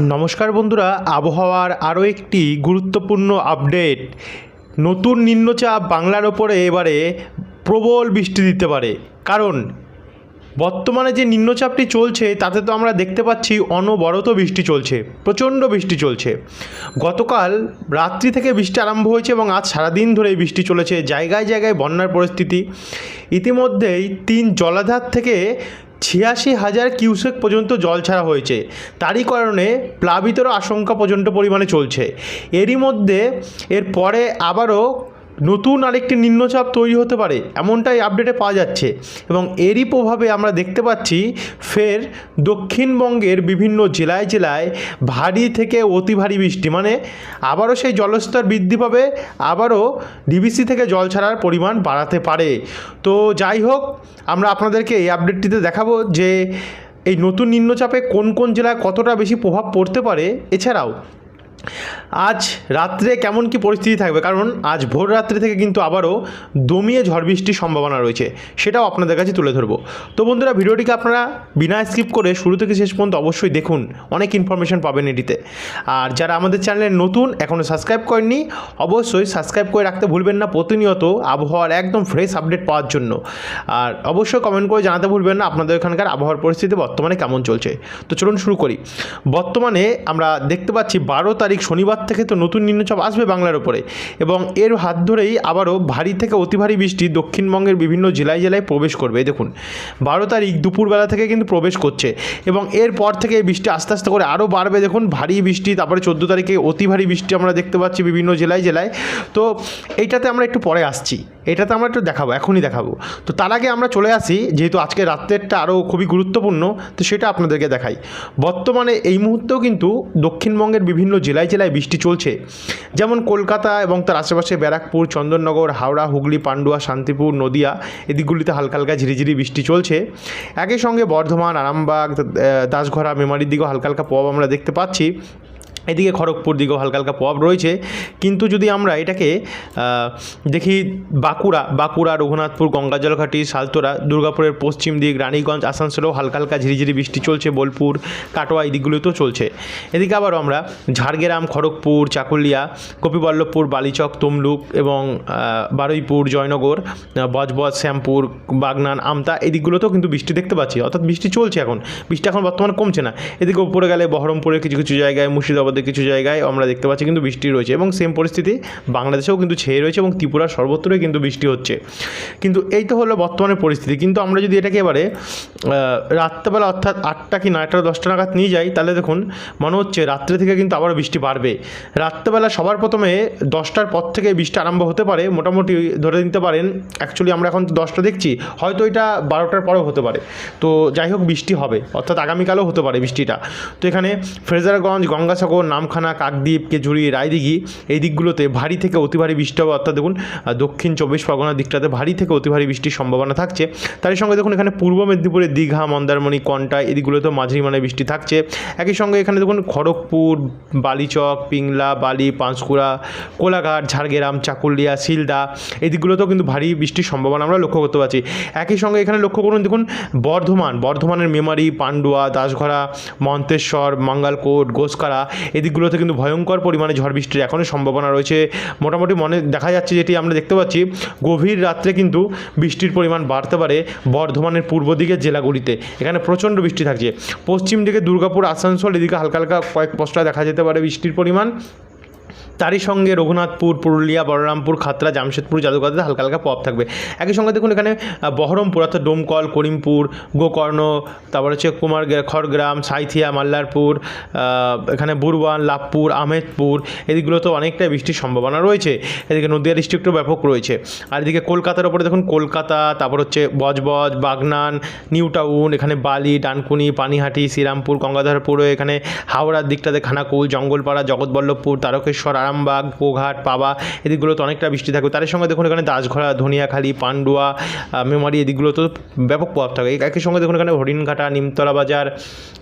নমস্কার বন্ধুরা, আবহাওয়ার আরও একটি গুরুত্বপূর্ণ আপডেট। নতুন নিম্নচাপ বাংলার ওপরে এবারে প্রবল বৃষ্টি দিতে পারে। কারণ, বর্তমানে যে নিম্নচাপটি চলছে, তাতে তো আমরা দেখতে পাচ্ছি অনবরত বৃষ্টি চলছে, প্রচণ্ড বৃষ্টি চলছে। গতকাল রাত্রি থেকে বৃষ্টি আরম্ভ হয়েছে এবং আজ সারাদিন ধরে বৃষ্টি চলেছে। জায়গায় জায়গায় বন্যার পরিস্থিতি। ইতিমধ্যেই তিন জলাধার থেকে ছিয়াশি হাজার কিউসেক পর্যন্ত জল ছাড়া হয়েছে। তারই কারণে প্লাবিতর আশঙ্কা পর্যন্ত পরিমাণে চলছে। এরই মধ্যে এরপরে আবারও নতুন আরেকটি নিম্নচাপ তৈরি হতে পারে, এমনটাই আপডেটে পাওয়া যাচ্ছে। এবং এরই প্রভাবে আমরা দেখতে পাচ্ছি, ফের দক্ষিণবঙ্গের বিভিন্ন জেলায় জেলায় ভারী থেকে অতি ভারী বৃষ্টি। মানে আবারও সেই জলস্তর বৃদ্ধি পাবে, আবারও ডিবিসি থেকে জল ছাড়ার পরিমাণ বাড়াতে পারে। তো যাই হোক, আমরা আপনাদেরকে এই আপডেটটিতে দেখাবো যে এই নতুন নিম্নচাপে কোন কোন জেলায় কতটা বেশি প্রভাব পড়তে পারে। এছাড়াও আজ রাত্রে কেমন কি পরিস্থিতি থাকবে? কারণ আজ ভোর রাত্রি থেকে কিন্তু আবারও দমিয়ে ঝড় বৃষ্টির সম্ভাবনা রয়েছে, সেটাও আপনাদের কাছে তুলে ধরবো। তো বন্ধুরা, ভিডিওটিকে আপনারা বিনা স্কিপ করে শুরু থেকে শেষ পর্যন্ত অবশ্যই দেখুন, অনেক ইনফরমেশন পাবেন এটিতে। আর যারা আমাদের চ্যানেলে নতুন এখনও সাবস্ক্রাইব করেননি, অবশ্যই সাবস্ক্রাইব করে রাখতে ভুলবেন না প্রতিনিয়ত আবহাওয়ার একদম ফ্রেশ আপডেট পাওয়ার জন্য। আর অবশ্যই কমেন্ট করে জানাতে ভুলবেন না আপনাদের এখানকার আবহাওয়ার পরিস্থিতি বর্তমানে কেমন চলছে। তো চলুন শুরু করি। বর্তমানে আমরা দেখতে পাচ্ছি বারো তারিখ শনিবার থেকে তো নতুন নিম্নচাপ আসবে বাংলার ওপরে এবং এর হাত ধরেই আবারও ভারী থেকে অতি ভারী বৃষ্টি দক্ষিণবঙ্গের বিভিন্ন জেলায় জেলায় প্রবেশ করবে। দেখুন, বারো তারিখ দুপুরবেলা থেকে কিন্তু প্রবেশ করছে এবং এরপর থেকে এই বৃষ্টি আস্তে আস্তে করে আরও বাড়বে। দেখুন, ভারী বৃষ্টি, তারপরে চোদ্দ তারিখে অতি ভারী বৃষ্টি আমরা দেখতে পাচ্ছি বিভিন্ন জেলায় জেলায়। তো এইটাতে আমরা একটু পরে আসছি। এটাতে আমরা একটু দেখাবো, এখনই দেখাবো। তো তার আগে আমরা চলে আসি, যেহেতু আজকে রাত্রেরটা আরও খুবই গুরুত্বপূর্ণ, তো সেটা আপনাদেরকে দেখাই। বর্তমানে এই মুহূর্তেও কিন্তু দক্ষিণবঙ্গের বিভিন্ন জেলায় জেলায় জেলায় বৃষ্টি চলছে। যেমন কলকাতা এবং তার আশেপাশে ব্যারাকপুর, চন্দননগর, হাওড়া, হুগলি, পান্ডুয়া, শান্তিপুর, নদিয়া এদিকগুলিতে হালকা হালকা ঝিরিঝিরি বৃষ্টি চলছে। একই সঙ্গে বর্ধমান, আরামবাগ দাসঘরা, মেমারির দিকেও হালকা হালকা প্রভাব আমরা দেখতে পাচ্ছি। এদিকে খড়গপুর দিকেও হালকা হালকা প্রভাব রয়েছে। কিন্তু যদি আমরা এটাকে দেখি বাঁকুড়া বাঁকুড়া, রঘুনাথপুর, গঙ্গাজলঘাটি সালতোরা দুর্গাপুরের পশ্চিম দিক, রানীগঞ্জ, আসানসোলেও হালকা হালকা ঝিরিঝিরি বৃষ্টি চলছে, বোলপুর, কাটোয়া এই দিকগুলোতেও চলছে। এদিকে আবারও আমরা ঝাড়গ্রাম, খড়গপুর, চাকুলিয়া গোপীবল্লভপুর বালিচক, তমলুক এবং বারুইপুর, জয়নগর বজবজ, শ্যামপুর, বাগনান, আমতা এই দিকগুলোতেও কিন্তু বৃষ্টি দেখতে পাচ্ছি। অর্থাৎ বৃষ্টি চলছে এখন। বৃষ্টি এখন বর্তমানে কমছে না। এদিকে উপরে গেলে বহরমপুরের কিছু কিছু জায়গায় মুর্শিদাবাদের কিছু জায়গায় আমরা দেখতে পাচ্ছি কিন্তু বৃষ্টি রয়েছে এবং সেম পরিস্থিতি বাংলাদেশেও কিন্তু ছেয়ে রয়েছে এবং ত্রিপুরার সর্বত্রই কিন্তু বৃষ্টি হচ্ছে। কিন্তু এই তো হলো বর্তমানে পরিস্থিতি। কিন্তু আমরা যদি এটাকে এবারে রাত্রেবেলা অর্থাৎ আটটা কি নয়টা দশটা নাগাদ নিয়ে যাই, তাহলে দেখুন মনে হচ্ছে রাত্রে থেকে কিন্তু আবার বৃষ্টি বাড়বে। রাত্রেবেলা সবার প্রথমে দশটার পর থেকে বৃষ্টি আরম্ভ হতে পারে, মোটামুটি ধরে নিতে পারেন অ্যাকচুয়ালি আমরা এখন দশটা দেখছি, হয়তো এটা বারোটার পরেও হতে পারে। তো যাই হোক, বৃষ্টি হবে, অর্থাৎ আগামীকালও হতে পারে বৃষ্টিটা। তো এখানে ফ্রেজারগঞ্জ, গঙ্গাসাগর নামখানা, কাকদ্বীপ, কেজুরি, রায়দিঘি এই দিকগুলোতে ভারী থেকে অতি ভারী বৃষ্টি হবে। অর্থাৎ দেখুন দক্ষিণ চব্বিশ পরগনার দিকটাতে ভারী থেকে অতি ভারী বৃষ্টির সম্ভাবনা থাকছে। তারই সঙ্গে দেখুন, এখানে পূর্ব মেদিনীপুরের দীঘা, মন্দারমণি, কন্টা এদিকগুলোতেও মাঝারি মানে বৃষ্টি থাকছে। একই সঙ্গে এখানে দেখুন, খড়গপুর, বালিচক, পিংলা, বালি, পাঁশকুড়া, কোলাঘাট, ঝাড়গ্রাম, চাকুলিয়া, শিলদা এই দিকগুলোতেও কিন্তু ভারী বৃষ্টির সম্ভাবনা আমরা লক্ষ্য করতে পারছি। একই সঙ্গে এখানে লক্ষ্য করুন, দেখুন, বর্ধমান, বর্ধমানের মেমারি, পান্ডুয়া, দাসঘরা, মন্তেশ্বর, মঙ্গালকোট গোসকারা এদিকগুলোতে কিন্তু ভয়ঙ্কর পরিমাণে ঝড় বৃষ্টির এখনও সম্ভাবনা রয়েছে। মোটামুটি মনে দেখা যাচ্ছে যেটি আমরা দেখতে পাচ্ছি, গভীর রাত্রে কিন্তু বৃষ্টির পরিমাণ বাড়তে পারে বর্ধমানের পূর্ব দিকের জেলাগুলিতে। এখানে প্রচণ্ড বৃষ্টি থাকছে। পশ্চিম দিকে দুর্গাপুর, আসানসোল, এদিকে হালকা হালকা কয়েক পশলা দেখা যেতে পারে বৃষ্টির পরিমাণ। তারই সঙ্গে রঘুনাথপুর, পুরুলিয়া, বলরামপুর, খাতড়া, জামশেদপুর জাদুঘাতে হালকা হালকা প্রভাব থাকবে। একই সঙ্গে দেখুন এখানে বহরমপুর অর্থাৎ ডোমকল, করিমপুর, গোকর্ণ, তারপর হচ্ছে কুমার খড়গ্রাম, সাঁইথিয়া, মাল্লারপুর এখানে বুরবান লাভপুর আহমেদপুর এদিকগুলোতেও অনেকটাই বৃষ্টির সম্ভাবনা রয়েছে। এদিকে নদিয়া ডিস্ট্রিক্টও ব্যাপক রয়েছে। আর এদিকে কলকাতার ওপরে দেখুন কলকাতা, তারপর হচ্ছে বজবজ, বাগনান, নিউ টাউন, এখানে বালি, ডানকুনি, পানিহাটি, শ্রীরামপুর, গঙ্গাধরপুর, এখানে হাওড়ার দিকটাতে খানাকুল, জঙ্গলপাড়া, জগৎবল্লভপুর, তারকেশ্বর আরামবাগ গোঘাট পাবা, এদিকগুলোতে অনেকটা বৃষ্টি থাকবে তার সঙ্গে দেখুন এখানে দাসঘরা ধনিয়াখালী, পান্ডুয়া মেমারি এদিকগুলোতে ব্যাপক প্রভাব এই- একই সঙ্গে দেখুন এখানে হরিণঘাটা, নিমতলা বাজার,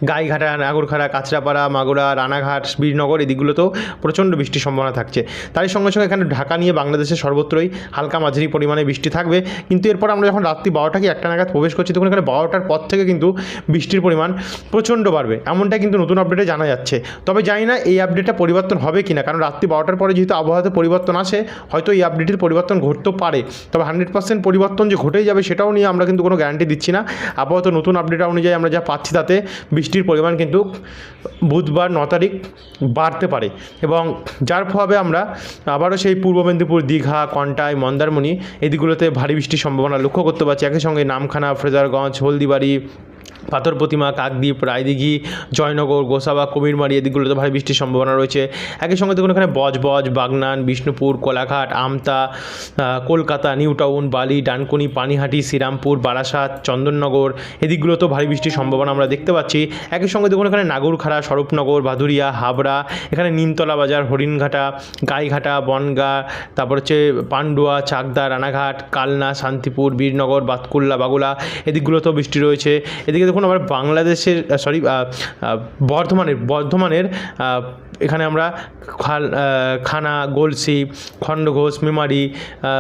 গাইঘাটা, নাগরখাড়া, কাঁচরাপাড়া, মাগুরা, রানাঘাট, বীরনগর এদিকগুলোতেও প্রচণ্ড বৃষ্টির সম্ভাবনা থাকছে। তারই সঙ্গে সঙ্গে এখানে ঢাকা নিয়ে বাংলাদেশের সর্বত্রই হালকা মাঝারি পরিমাণে বৃষ্টি থাকবে। কিন্তু এরপর আমরা যখন রাত্রি বারোটা কি একটা নাগাদ প্রবেশ করছি তখন এখানে বারোটার পর থেকে কিন্তু বৃষ্টির পরিমাণ প্রচণ্ড বাড়বে। এমনটা কিন্তু নতুন আপডেটে জানা যাচ্ছে। তবে জানি না এই আপডেটটা পরিবর্তন হবে কি না কারণ রাত্রি বারোটার পরে যেহেতু আবহাওয়াতে পরিবর্তন আসে, হয়তো এই আপডেটের পরিবর্তন ঘটতেও পারে। তবে হান্ড্রেড পার্সেন্ট পরিবর্তন যে ঘটেই যাবে সেটাও নিয়ে আমরা কিন্তু কোনো গ্যারান্টি দিচ্ছি না। আপাতত নতুন আপডেট অনুযায়ী আমরা যা পাচ্ছি তাতে বৃষ্টির পরিমাণ কিন্তু বুধবার ন তারিখ বাড়তে পারে। এবং যার ফলে আমরা আবারও সেই পূর্ব মেদিনীপুর, দীঘা, কন্টাই, মন্দারমণি এদিকগুলোতে ভারী বৃষ্টির সম্ভাবনা লক্ষ্য করতে পারছি। একই সঙ্গে নামখানা, ফ্রেজারগঞ্জ, হলদিবাড়ি পাথর প্রতিমা, কাকদ্বীপ, রায়দিঘি, জয়নগর, গোসাবা কুমিরমারি এদিকগুলোতে ভারী বৃষ্টির সম্ভাবনা রয়েছে। একই সঙ্গে দেখুন এখানে বজবজ, বাগনান, বিষ্ণুপুর, কোলাঘাট, আমতা কলকাতা, নিউ টাউন, বালি, ডানকুনি, পানিহাটি, শ্রীরামপুর, বারাসাত, চন্দননগর এদিকগুলোতেও ভারী বৃষ্টির সম্ভাবনা আমরা দেখতে পাচ্ছি। একই সঙ্গে দেখুন এখানে নাগরখাড়া, স্বরূপনগর, ভাদুরিয়া, হাবড়া, এখানে নিমতলা বাজার, হরিণঘাটা, গাইঘাটা, বনগা, তারপর হচ্ছে পান্ডুয়া, চাকদা, রানাঘাট, কালনা, শান্তিপুর, বীরনগর, বাতকুল্লা, বাগুলা এদিকগুলোতেও বৃষ্টি রয়েছে। এদিকে দেখুন আবার বাংলাদেশের সরি বর্ধমানের বর্ধমানের এখানে আমরা খাল খানা, গলসি, খণ্ডঘোষ, মেমারি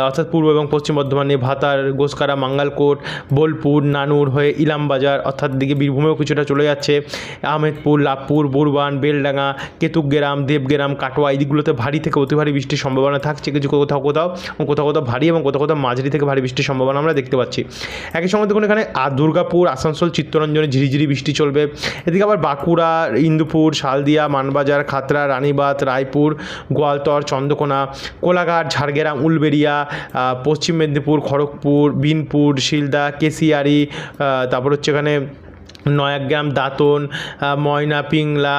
অর্থাৎ পূর্ব এবং পশ্চিম বর্ধমানে ভাতার, গোসকারা, মাঙ্গালকোট, বোলপুর, নানুর হয়ে ইলামবাজার, অর্থাৎ দিকে বীরভূমেও কিছুটা চলে যাচ্ছে। আহমেদপুর, লাভপুর, বুরবান, বেলডাঙ্গা, কেতুকগ্রাম, দেবগ্রাম, কাটোয়া, এই দিকগুলোতে ভারী থেকে অতি ভারী বৃষ্টির সম্ভাবনা থাকছে। কিছু কোথাও কোথাও কোথাও কোথাও ভারী এবং কোথাও কোথাও মাঝারি থেকে ভারী বৃষ্টির সম্ভাবনা আমরা দেখতে পাচ্ছি। একই সঙ্গে দেখুন এখানে দুর্গাপুর, আসানসোল চিত্তরঞ্জনে ঝিরিঝিরি বৃষ্টি চলবে। এদিকে আবার বাঁকুড়া, ইন্দুপুর, শালদিয়া, মানবাজার খাতরা রানীবাঁধ, রায়পুর, গোয়ালতর, চন্দ্রকোনা, কোলাঘাট, ঝাড়গ্রাম, উলবেড়িয়া পশ্চিম মেদিনীপুর, খড়গপুর, বিনপুর, শিলদা, কেশিয়ারি তারপর হচ্ছে এখানে নয়াগ্রাম, দাঁতন ময়না, পিংলা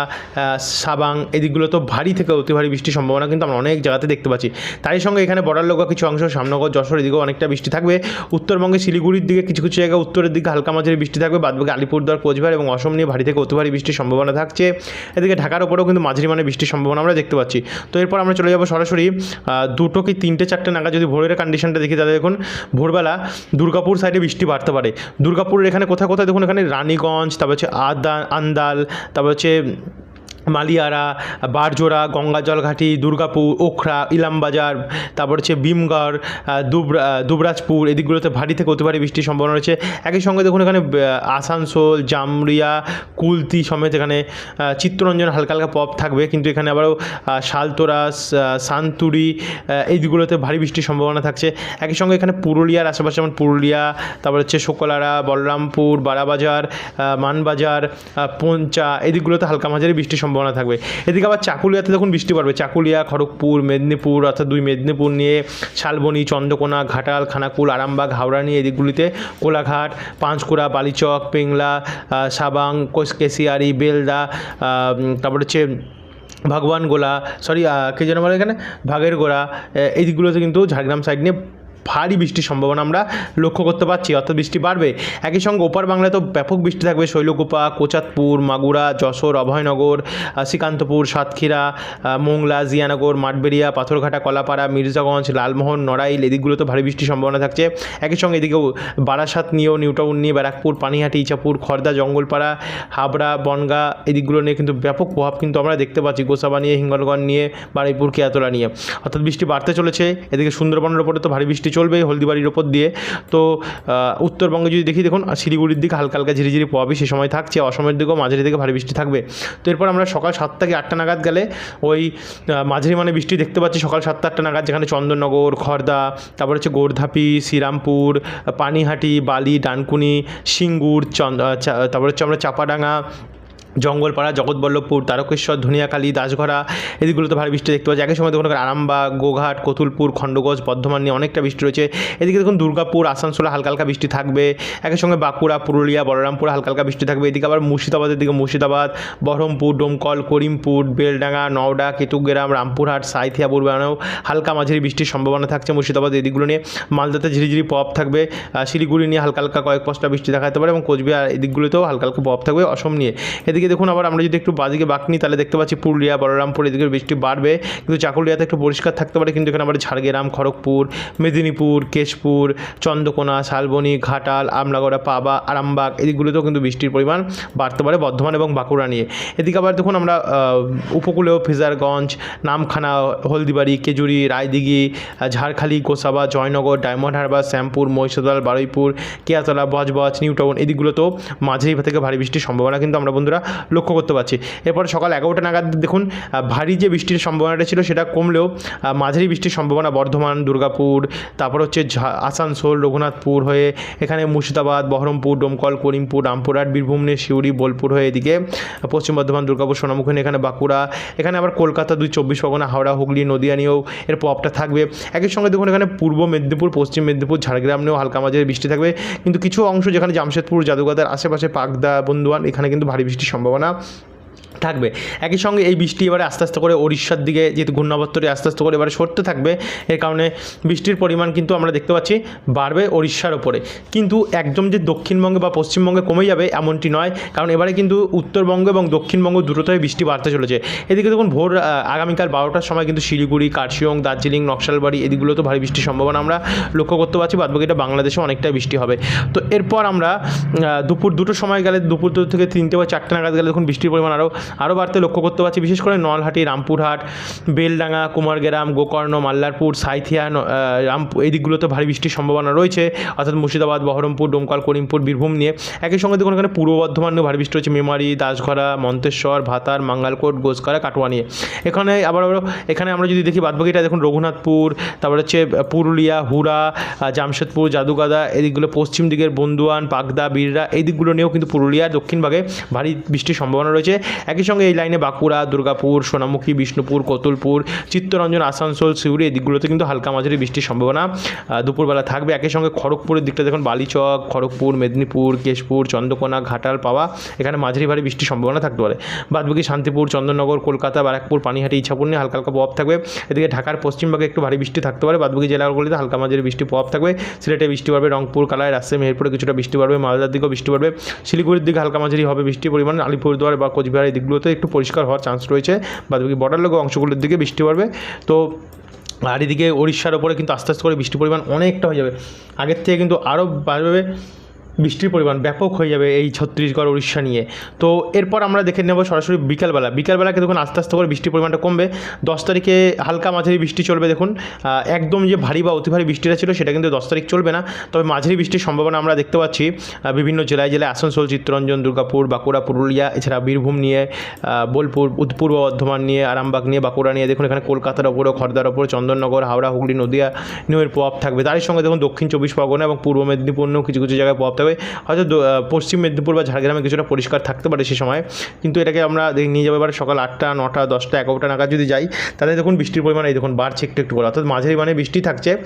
সাবাং এদিকগুলো তো ভারী থেকে অতি ভারী বৃষ্টির সম্ভাবনা কিন্তু আমরা অনেক জায়গাতে দেখতে পাচ্ছি। তারই সঙ্গে এখানে বর্ডার লগা কিছু অংশ, সামনগর, যশোর এদিকেও অনেকটা বৃষ্টি থাকবে। উত্তরবঙ্গে শিলিগুড়ির দিকে কিছু কিছু জায়গায় উত্তরের দিকে হালকা মাঝারি বৃষ্টি থাকবে। বাদ বাদবাকি আলিপুরদুয়ার, কোচবিহার এবং অসম নিয়ে ভারী থেকে অতি ভারী বৃষ্টির সম্ভাবনা থাকছে। এদিকে ঢাকার ওপরেও কিন্তু মাঝারি মানে বৃষ্টির সম্ভাবনা আমরা দেখতে পাচ্ছি। তো এরপর আমরা চলে যাব সরাসরি দুটো কি তিনটে চারটে নাগাদ যদি ভোরের কন্ডিশনটা দেখি তাহলে দেখুন, ভোরবেলা দুর্গাপুর সাইডে বৃষ্টি বাড়তে পারে। দুর্গাপুরের এখানে কোথায় কোথায়? দেখুন এখানে রানীগঞ্জ তারপর হচ্ছে আদা আন্দাল তারপর হচ্ছে মালিয়ারা বারজোড়া গঙ্গাজলঘাটি দুর্গাপুর ওখরা ইলামবাজার তারপর হচ্ছে ভীমগড় দুবরা দুবরাজপুর এদিকগুলোতে ভারী থেকে অতি ভারী বৃষ্টির সম্ভাবনা রয়েছে। একই সঙ্গে দেখুন এখানে আসানসোল জামরিয়া কুলতি সমেত এখানে চিত্তরঞ্জন হালকা হালকা পপ থাকবে। কিন্তু এখানে আবারও শালতোরা সান্তুরি আহ, এই দিকগুলোতে ভারী বৃষ্টির সম্ভাবনা থাকছে। একই সঙ্গে এখানে পুরুলিয়ার আশেপাশে যেমন পুরুলিয়া তারপর হচ্ছে শোকলারা বলরামপুর বারাবাজার মানবাজার পঞ্চা এই দিকগুলোতে হালকা মাঝারি বৃষ্টির সম্ভাবনা থাকবে। এদিকে আবার চাকুলিয়াতে দেখুন বৃষ্টি পড়বে। চাকুলিয়া, খড়গপুর, মেদিনীপুর অর্থাৎ দুই মেদিনীপুর নিয়ে শালবনি, চন্দ্রকোনা, ঘাটাল, খানাকুল, আরামবাগ, হাওড়া নিয়ে এদিকগুলিতে কোলাঘাট, পাঁচকুড়া, বালিচক, পেংলা সাবাং কেশিয়ারি, বেলদা তারপর হচ্ছে ভগবান গোলা সরি কে যেন বলে এখানে? ভাগের গোড়া এই দিকগুলোতে কিন্তু ঝাড়গ্রাম সাইড নিয়ে ভারী বৃষ্টির সম্ভাবনা আমরা লক্ষ্য করতে পারছি, অর্থাৎ বৃষ্টি বাড়বে। একই সঙ্গে ওপার বাংলায় তো ব্যাপক বৃষ্টি থাকবে, শৈলকুপা কোচাতপুর মাগুরা, যশোর, অভয়নগর শ্রীকান্তপুর, সাতক্ষীরা মোংলা, জিয়ানগর, মাঠবেড়িয়া, পাথরঘাটা, কলাপাড়া, মির্জাগঞ্জ, লালমোহন, নড়াইল, এদিকগুলোতে ভারী বৃষ্টির সম্ভাবনা থাকছে। একই সঙ্গে এদিকেও বারাসাত নিয়েও, নিউটাউন নিয়ে, ব্যারাকপুর, পানিহাটি ইচাপুর খর্দা, জঙ্গলপাড়া, হাবড়া, বনগা, এদিকগুলো নিয়ে কিন্তু ব্যাপক প্রভাব কিন্তু আমরা দেখতে পাচ্ছি, গোসাবা নিয়ে, হিঙ্গলগঞ্জ নিয়ে, বারুইপুর, কেয়াতলা নিয়ে। অর্থাৎ বৃষ্টি বাড়তে চলেছে, এদিকে সুন্দরবনের ওপরে তো ভারী বৃষ্টি চলবে হলদিবাড়ির ওপর দিয়ে। তো উত্তরবঙ্গে যদি দেখি, দেখুন, শিলিগুড়ির দিকে হালকা হালকা ঝিরিঝিরি প্রভাবই সে সময় থাকছে, অসমের দিকেও মাঝারি থেকে ভারী বৃষ্টি থাকবে। তো এরপর আমরা সকাল সাত থেকে আটটা নাগাদ গেলে ওই মাঝারি মানে বৃষ্টি দেখতে পাচ্ছি সকাল সাতটা আটটা নাগাদ, যেখানে চন্দননগর, খর্দা, তারপর হচ্ছে গোর্ধাপি শ্রীরামপুর, পানিহাটি, বালি, ডানকুনি, সিঙ্গুর, চন্দ তারপর হচ্ছে আমরা চাপাডাঙ্গা জঙ্গলপাড়া, জগৎবল্লভপুর, তারকেশ্বর, ধনিয়াখালী, দাসঘরা এদিকগুলোতে ভারী বৃষ্টি দেখতে পাচ্ছি। একই সময় দেখুন আরামবাগ গোঘাট, কতুলপুর খণ্ডঘোষ বর্ধমান নিয়ে অনেকটা বৃষ্টি রয়েছে। এদিকে দেখুন দুর্গাপুর, আসানসোলে হালকা হালকা বৃষ্টি থাকবে। একই সঙ্গে বাঁকুড়া, পুরুলিয়া, বলরামপুর হালকা হালকা বৃষ্টি থাকবে। এদিকে আবার মুর্শিদাবাদের দিকে মুর্শিদাবাদ, বহরমপুর, ডোমকল, করিমপুর, বেলডাঙ্গা, নওডা, কেতুগ্রাম, রামপুরহাট, সাঁইথিয়া বুরবানেও হালকা মাঝারি বৃষ্টির সম্ভাবনা থাকছে মুর্শিদাবাদ এদিকগুলো নিয়ে। মালদাতে ঝিরিঝিরি পপ থাকবে। শিলিগুড়ি নিয়ে হালকা হালকা কয়েক পশটা বৃষ্টি দেখা যেতে পারে এবং কোচবিহার এদিকগুলোতেও হালকা হালকা পপ থাকবে অসম নিয়ে। এদিকে এদিকে দেখুন আবার আমরা যদি একটু বাদিকে বাঁক নিই, তাহলে দেখতে পাচ্ছি পুরুলিয়া, বলরামপুর, এদিকে বৃষ্টি বাড়বে। কিন্তু চাকুলিয়াতে একটু পরিষ্কার থাকতে পারে। কিন্তু এখানে আবার ঝাড়গ্রাম, খড়গপুর, মেদিনীপুর, কেশপুর, চন্দ্রকোনা, শালবনী, ঘাটাল, আমলাগড়া, পাবা, আরামবাগ এদিকগুলোতেও কিন্তু বৃষ্টির পরিমাণ বাড়তে পারে বর্ধমান এবং বাঁকুড়া নিয়ে। এদিকে আবার দেখুন আমরা উপকূলেও Fraserganj, Namkhana, Haldibari, Khejuri, Raidighi, Jharkhali, Gosaba, Joynagar, Diamond Harbour, Shyampur, Mahishadal, Baruipur, Keyatala, Budge Budge, New Town এদিকগুলোতেও মাঝারি থেকে ভারী বৃষ্টির সম্ভাবনা। কিন্তু আমরা বন্ধুরা লক্ষ্য করতে পারছি। এরপর সকাল এগারোটা নাগাদ দেখুন ভারী যে বৃষ্টির সম্ভাবনাটা ছিল সেটা কমলেও মাঝারি বৃষ্টির সম্ভাবনা বর্ধমান, দুর্গাপুর, তারপর হচ্ছে আসানসোল, রঘুনাথপুর হয়ে এখানে মুর্শিদাবাদ, বহরমপুর, ডোমকল, করিমপুর, রামপুরহাট, বীরভূম শিউরি বোলপুর হয়ে এদিকে পশ্চিম বর্ধমান, দুর্গাপুর, সোনামুখী নিয়ে এখানে বাঁকুড়া, এখানে আবার কলকাতা, দুই চব্বিশ পরগনা, হাওড়া, হুগলি নদিয়া নিয়েও এর প্রভাবটা থাকবে। একই সঙ্গে দেখুন এখানে পূর্ব মেদিনীপুর, পশ্চিম মেদিনীপুর, ঝাড়গ্রাম নিয়েও হালকা মাঝারি বৃষ্টি থাকবে। কিন্তু কিছু অংশ যেখানে জামশেদপুর জাদুঘাটার আশেপাশে পাকদা বন্ধুয়ান, এখানে কিন্তু ভারী বৃষ্টির সম্ভাবনা থাকবে। একই সঙ্গে এই বৃষ্টি এবারে আস্তে আস্তে করে ওড়িশার দিকে যেহেতু ঘূর্ণাবর্তটি আস্তে আস্তে করে এবারে সরতে থাকবে, এর কারণে বৃষ্টির পরিমাণ কিন্তু আমরা দেখতে পাচ্ছি বাড়বে ওড়িশার ওপরে কিন্তু একদম যে দক্ষিণবঙ্গে বা পশ্চিমবঙ্গে কমে যাবে এমনটি নয়, কারণ এবারে কিন্তু উত্তরবঙ্গ এবং দক্ষিণবঙ্গ দুটোতেই বৃষ্টি বাড়তে চলেছে। এদিকে দেখুন, ভোর আগামীকাল বারোটার সময় কিন্তু শিলিগুড়ি, কার্শিয়ং, দার্জিলিং, নকশালবাড়ি এদিকগুলো তো ভারী বৃষ্টির সম্ভাবনা আমরা লক্ষ্য করতে পারছি। বাদবাকিটা বাংলাদেশে অনেকটাই বৃষ্টি হবে। তো এরপর আমরা দুপুর দুটোর সময় গেলে, দুপুর দুটো থেকে তিনটে বা চারটে নাগাদ গেলে দেখুন বৃষ্টির পরিমাণ আরও আরও বাড়তে লক্ষ্য করতে পারছি বিশেষ করে নলহাটি রামপুরহাট বেলডাঙ্গা কুমারগ্রাম গোকর্ণ মাল্লারপুর সাইথিয়া রামপুর এই দিকগুলোতে ভারী বৃষ্টির সম্ভাবনা রয়েছে অর্থাৎ মুর্শিদাবাদ বহরমপুর ডোমকল করিমপুর বীরভূম নিয়ে। একই সঙ্গে দেখুন এখানে পূর্ব বর্ধমান নিয়েও ভারী বৃষ্টি হচ্ছে মেমারি দাসঘরা মন্তেশ্বর ভাতার মাঙ্গালকোট গোসকারা কাটোয়া নিয়ে। এখানে আবার এখানে আমরা যদি দেখি বাদবাকিটা দেখুন রঘুনাথপুর তারপর হচ্ছে পুরুলিয়া আহ, জামশেদপুর জাদুগাদা এদিকগুলো পশ্চিম দিকের বন্দুয়ান পাকদা বীররা এই দিকগুলো নিয়েও কিন্তু পুরুলিয়া দক্ষিণ ভাগে ভারী বৃষ্টির সম্ভাবনা রয়েছে। একই সঙ্গে এই লাইনে বাঁকুড়া, দুর্গাপুর, সোনামুখী, বিষ্ণুপুর, কতুলপুর, চিত্তরঞ্জন, আসানসোল, সিউড়ি, এই দিকগুলোতে কিন্তু হালকা মাঝারি বৃষ্টির সম্ভাবনা দুপুরবেলা থাকবে। একই সঙ্গে খড়গপুরের দিকটা দেখুন, বালিচক, খড়গপুর, মেদিনীপুর, কেশপুর, চন্দ্রকোনা, ঘাটাল, পাওয়া, এখানে মাঝারি ভারী বৃষ্টির সম্ভাবনা থাকতে পারে। বাদবাকি শান্তিপুর, চন্দননগর, কলকাতা, ব্যারাকপুর, পানিহাটি ইচ্ছাপুর নিয়ে হালকা হালকা প্রভাব থাকবে। এদিকে ঢাকার পশ্চিমবঙ্গে একটু ভারী বৃষ্টি থাকতে পারে। বাদবাকি জেলাগুলিতে হালকা মাঝারি বৃষ্টি প্রভাব থাকবে। সিলেটে বৃষ্টি পড়বে রংপুর কালায় রাজশাহী, মেহেরপুরে কিছুটা বৃষ্টি পারবে মালদার দিকেও বৃষ্টি পড়বে শিলিগুড়ির দিকে হালকা মাঝারি হবে বৃষ্টির পরিমাণ। আলিপুরদুয়ার বা কোচবিহার এই দিকগুলোতে একটু পরিষ্কার হওয়ার চান্স রয়েছে বাদবাকি বর্ডার লগো অংশগুলোর দিকে বৃষ্টি পড়বে। তো আর এদিকে উড়িষ্যার ওপরে কিন্তু আস্তে আস্তে করে বৃষ্টির পরিমাণ অনেকটা হয়ে যাবে। আগের থেকে কিন্তু আরও বাড়বে। বৃষ্টির পরিমাণ ব্যাপক হয়ে যাবে এই ছত্তিশগড়, উড়িষ্যা নিয়ে। তো এরপর আমরা দেখে নেব সরাসরি বিকালবেলা। বিকালবেলাকে দেখুন আস্তে আস্তে করে বৃষ্টির পরিমাণটা কমবে। দশ তারিখে হালকা মাঝারি বৃষ্টি চলবে দেখুন। একদম যে ভারী বা অতি ভারী বৃষ্টিটা ছিল সেটা কিন্তু দশ তারিখ চলবে না। তবে মাঝারি বৃষ্টির সম্ভাবনা আমরা দেখতে পাচ্ছি বিভিন্ন জেলায় জেলায় আসানসোল, চিত্তরঞ্জন, দুর্গাপুর, বাঁকুড়া, পুরুলিয়া, এছাড়া বীরভূম নিয়ে বোলপুর পূর্ব বর্ধমান নিয়ে, আরামবাগ নিয়ে, বাঁকুড়া নিয়ে দেখুন এখানে কলকাতার ওপরও খড়দার ওপর চন্দননগর, হাওড়া, হুগলি, নদিয়া নিয়ের প্রভাব থাকবে। তারই সঙ্গে দেখুন দক্ষিণ চব্বিশ পরগনা এবং পূর্ব মেদিনীপুর কিছু কিছু জায়গায় প্রভাব থাকবে হয়তো দ- পশ্চিম মেদিনীপুর বা ঝাড়গ্রামে কিছুটা পরিষ্কার থাকতে পারে সে সময়। কিন্তু এটাকে আমরা নিয়ে যাব এবার সকাল আটটা, নটা, দশটা, এগারোটা নাগাদ যদি যাই, তাহলে দেখুন বৃষ্টির পরিমাণ এই দেখুন বাড়ছে একটু একটু করে। অর্থাৎ মাঝারি মানে বৃষ্টি থাকছে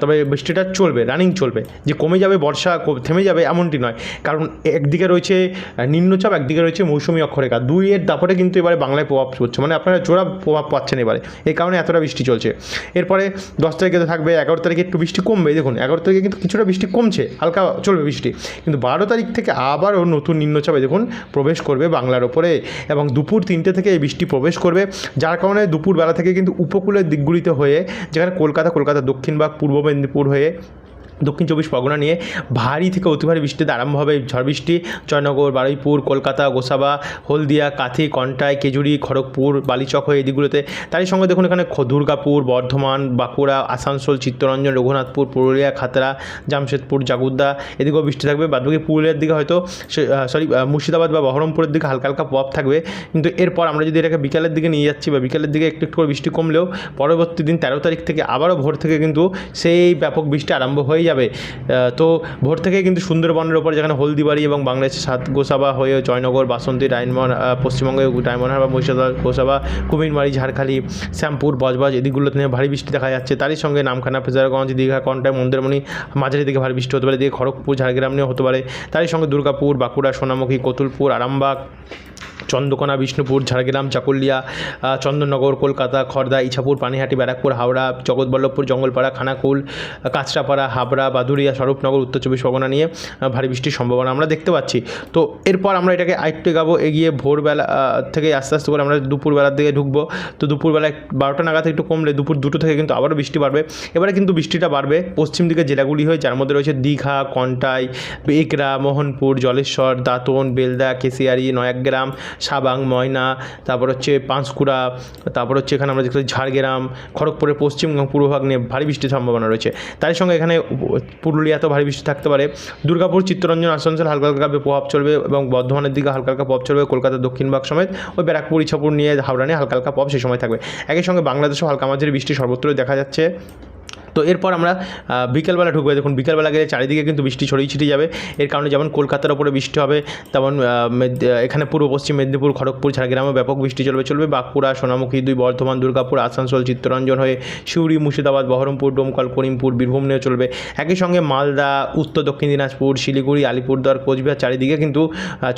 তবে বৃষ্টিটা চলবে রানিং চলবে। যে কমে যাবে বর্ষা থেমে যাবে এমনটি নয়। কারণ একদিকে রয়েছে নিম্নচাপ, একদিকে রয়েছে মৌসুমী অক্ষরেখা। দুইয়ের দাপটে কিন্তু এবারে বাংলায় প্রভাব পড়ছে। মানে আপনারা জোড়া প্রভাব পাচ্ছেন এবারে। এই কারণে এতটা বৃষ্টি চলছে। এরপরে দশ তারিখে তো থাকবে, এগারো তারিখে একটু বৃষ্টি কমবে। দেখুন, এগারো তারিখে কিন্তু কিছুটা বৃষ্টি কমছে, হালকা চলবে বৃষ্টি। কিন্তু বারো তারিখ থেকে আবারও নতুন নিম্নচাপে দেখুন প্রবেশ করবে বাংলার ওপরে এবং দুপুর তিনটে থেকে এই বৃষ্টি প্রবেশ করবে, যার কারণে দুপুরবেলা থেকে কিন্তু উপকূলের দিকগুলিতে হয়ে যেখানে কলকাতা কলকাতা দক্ষিণ বা পূর্ব মেদিনীপুর হয়ে দক্ষিণ চব্বিশ পরগনা নিয়ে ভারী থেকে অতি ভারী বৃষ্টিতে আরম্ভ হবে ঝড় বৃষ্টি। জয়নগর, বারুইপুর, কলকাতা, গোসাবা, হলদিয়া, কাথি, কন্টাই, কেজুরি, খড়গপুর, বালিচক হয়ে এদিকগুলোতে তারই সঙ্গে দেখুন এখানে দুর্গাপুর, বর্ধমান, বাঁকুড়া, আসানসোল, চিত্তরঞ্জন, রঘুনাথপুর, পুরুলিয়া খাতড়া জামশেদপুর, জাগুদ্দা এদিকেও বৃষ্টি থাকবে। বাদবাকি পুরুলিয়ার দিকে হয়তো সরি মুর্শিদাবাদ বা বহরমপুরের দিকে হালকা হালকা প্রভাব থাকবে। কিন্তু এরপর আমরা যদি এটাকে বিকালের দিকে নিয়ে যাচ্ছি বা বিকালের দিকে একটু একটু করে বৃষ্টি কমলেও পরবর্তী দিন তেরো তারিখ থেকে আবারও ভোর থেকে কিন্তু সেই ব্যাপক বৃষ্টি আরম্ভ হয়ে যাবে। তো ভোর থেকে কিন্তু সুন্দরবনের ওপর যেখানে হলদিবাড়ি এবং বাংলাদেশের সাত গোসাবা হয়ে জয়নগর, বাসন্তী ডায়মন্ড পশ্চিমবঙ্গে ডায়মন্ড হারবার মহিষাদল গোসাবা, কুমিরমারি, ঝাড়খালি, শ্যামপুর, বজবজ এদিকগুলোতে নিয়ে ভারী বৃষ্টি দেখা যাচ্ছে। তারই সঙ্গে নামখানা, ফেজারগঞ্জ, দীঘা কন্টায় মন্দিরমণি, মাঝারি দিকে ভারী বৃষ্টি হতে পারে। এদিকে খড়গপুর, ঝাড়গ্রাম নিয়েও হতে পারে। তারই সঙ্গে দুর্গাপুর, বাঁকুড়া, সোনামুখী, কতুলপুর, আরামবাগ চন্দ্রকোনা বিষ্ণুপুর, ঝাড়গ্রাম, চাকুলিয়া চন্দননগর, কলকাতা খড়দা ইছাপুর, পানিহাটি, ব্যারাকপুর, হাওড়া, জগৎবল্লভপুর, জঙ্গলপাড়া, খানাকুল কাঁচরাপাড়া, হাবড়া বাদুরিয়া স্বরূপনগর, উত্তর চব্বিশ পরগনা নিয়ে ভারী বৃষ্টির সম্ভাবনা আমরা দেখতে পাচ্ছি। তো এরপর আমরা এটাকে আরেকটু এগাবো, এগিয়ে ভোরবেলা থেকে আস্তে আস্তে করে আমরা দুপুরবেলার দিকে ঢুকবো। তো দুপুরবেলা বারোটা নাগাদ একটু কমলে দুপুর দুটো থেকে কিন্তু আবারও বৃষ্টি বাড়বে। এবারে কিন্তু বৃষ্টিটা বাড়বে। পশ্চিম দিকে জেলাগুলি হয়ে যার মধ্যে রয়েছে দীঘা, কন্টাই বেকরা মোহনপুর, জলেশ্বর, দাঁতন, বেলদা, কেশিয়ারি, নয়াগ্রাম সাবাং, ময়না, তারপর হচ্ছে পাঁশকুড়া, তারপর হচ্ছে এখানে আমরা দেখতে ঝাড়গ্রাম, খড়গপুরের পশ্চিম এবং পূর্বভাগ নিয়ে ভারী বৃষ্টির সম্ভাবনা রয়েছে। তার সঙ্গে এখানে পুরুলিয়াতেও ভারী বৃষ্টি থাকতে পারে। দুর্গাপুর, চিত্তরঞ্জন, আসানসোল হালকা হালকা প্রভাব চলবে এবং বর্ধমানের দিকে হালকা হালকা প্রভাব চলবে। কলকাতার দক্ষিণ ভাগ সমেত ওই ব্যারাকপুর, ইছাপুর নিয়ে হাওড়া নিয়ে হালকা হালকা প্রভাব সেই সময় থাকবে। একই সঙ্গে বাংলাদেশেও হালকা মাঝারি বৃষ্টি সর্বত্রই দেখা যাচ্ছে। তো এরপর আমরা বিকেলবেলা ঢুকবো। দেখুন, বিকেলবেলা গেলে চারিদিকে কিন্তু বৃষ্টি ছড়িয়ে ছিটিয়ে যাবে। এর কারণে যেমন কলকাতার ওপরে বৃষ্টি হবে, তেমন এখানে পূর্ব, পশ্চিম মেদিনীপুর, খড়গপুর, ঝাড়গ্রামে ব্যাপক বৃষ্টি চলবে চলবে। বাঁকুড়া, সোনামুখী দুই, বর্ধমান, দুর্গাপুর, আসানসোল, চিত্তরঞ্জন হয়ে সিউড়ি মুর্শিদাবাদ, বহরমপুর, ডোমকল, করিমপুর, বীরভূম নিয়েও চলবে। একই সঙ্গে মালদা, উত্তর, দক্ষিণ দিনাজপুর, শিলিগুড়ি, আলিপুরদুয়ার, কোচবিহার চারিদিকে কিন্তু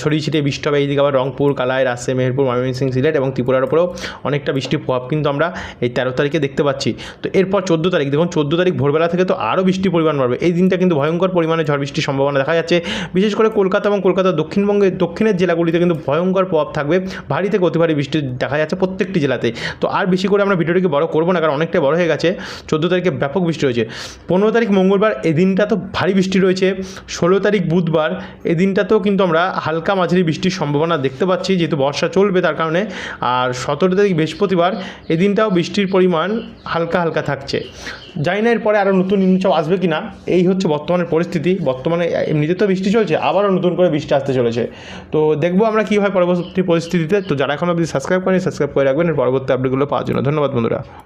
ছড়িয়ে ছিটিয়ে বৃষ্টি হবে। এইদিকে আবার রংপুর, কালাই, রাজশাহী, মেহেরপুর, ময়মনসিংহ, সিলেট এবং ত্রিপুরার উপরেও অনেকটা বৃষ্টির প্রভাব কিন্তু আমরা এই তেরো তারিখে দেখতে পাচ্ছি। তো এরপর চোদ্দ তারিখ, দেখুন, চোদ্দ তারিখ ভোরবেলা থেকে তো আরও বৃষ্টির পরিমাণ বাড়বে। এই দিনটা কিন্তু ভয়ঙ্কর পরিমাণে ঝড় বৃষ্টির সম্ভাবনা দেখা যাচ্ছে। বিশেষ করে কলকাতা এবং কলকাতার দক্ষিণবঙ্গে, দক্ষিণের জেলাগুলিতে কিন্তু ভয়ঙ্কর প্রভাব থাকবে। ভারী থেকে অতি ভারী বৃষ্টি দেখা যাচ্ছে প্রত্যেকটি জেলাতে। তো আর বেশি করে আমরা ভিডিওটিকে বড় করব না, কারণ অনেকটা বড় হয়ে গেছে। চোদ্দ তারিখে ব্যাপক বৃষ্টি রয়েছে। পনেরো তারিখ মঙ্গলবার এই দিনটা তো ভারী বৃষ্টি রয়েছে। ষোলো তারিখ বুধবার এই দিনটাতেও কিন্তু আমরা হালকা মাঝারি বৃষ্টির সম্ভাবনা দেখতে পাচ্ছি, যেহেতু বর্ষা চলবে তার কারণে। আর সতেরো তারিখ বৃহস্পতিবার এই দিনটাও বৃষ্টির পরিমাণ হালকা হালকা থাকছে। জানি না এরপরে আরও নতুন নিম্নচাপ আসবে কি না এই হচ্ছে বর্তমানের পরিস্থিতি। বর্তমানে এমনিতে তো বৃষ্টি চলছে, আবারও নতুন করে বৃষ্টি আসতে চলেছে। তো দেখব আমরা কী হয় পরবর্তী পরিস্থিতিতে। তো যারা এখন অবধি সাবস্ক্রাইব করেনি, সাবস্ক্রাইব করে রাখবেন। এর পরবর্তী আপডেটগুলো পাওয়ার জন্য। ধন্যবাদ বন্ধুরা।